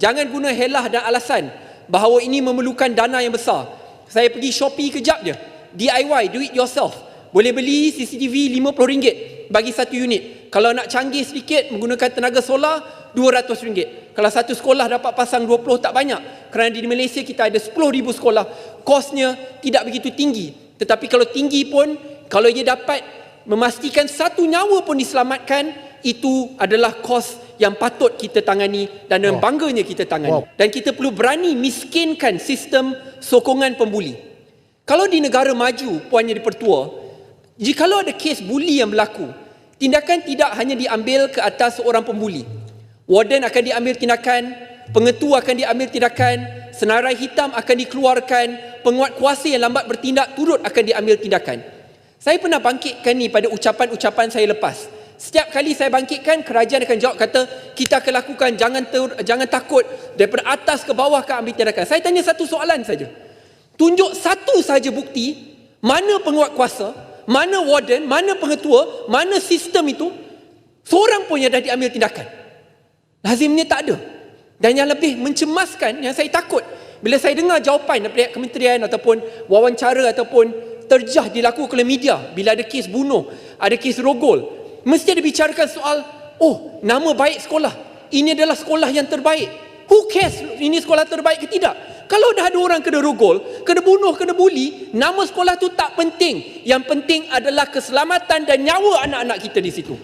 Jangan guna helah dan alasan bahawa ini memerlukan dana yang besar. Saya pergi Shopee kejap je. DIY, do it yourself. Boleh beli CCTV RM50 bagi satu unit. Kalau nak canggih sedikit menggunakan tenaga solar RM200. Kalau satu sekolah dapat pasang 20 tak banyak. Kerana di Malaysia kita ada 10,000 sekolah. Kosnya tidak begitu tinggi. Tetapi kalau tinggi pun, kalau ia dapat memastikan satu nyawa pun diselamatkan, itu adalah kos yang patut kita tangani dan dengan Wow. bangganya kita tangani. Wow. Dan kita perlu berani miskinkan sistem sokongan pembuli. Kalau di negara maju, Puan Yang Dipertua, jikalau ada kes buli yang berlaku, tindakan tidak hanya diambil ke atas seorang pembuli. Warden akan diambil tindakan, pengetua akan diambil tindakan, senarai hitam akan dikeluarkan, penguat kuasa yang lambat bertindak turut akan diambil tindakan. Saya pernah bangkitkan ni pada ucapan-ucapan saya lepas. Setiap kali saya bangkitkan, kerajaan akan jawab kata, kita akan lakukan, jangan ter, jangan takut, daripada atas ke bawah akan ambil tindakan. Saya tanya satu soalan saja. Tunjuk satu saja bukti, mana penguat kuasa, mana warden, mana pengetua, mana sistem itu, seorang pun yang dah diambil tindakan. Lazimnya tak ada. Dan yang lebih mencemaskan, yang saya takut, bila saya dengar jawapan daripada kementerian ataupun wawancara ataupun terjah dilakukan oleh media bila ada kes bunuh, ada kes rogol, mesti ada bicarakan soal, oh nama baik sekolah, ini adalah sekolah yang terbaik. Who cares ini sekolah terbaik ke tidak? Kalau dah ada orang kena rogol, kena bunuh, kena buli, nama sekolah tu tak penting. Yang penting adalah keselamatan dan nyawa anak-anak kita di situ.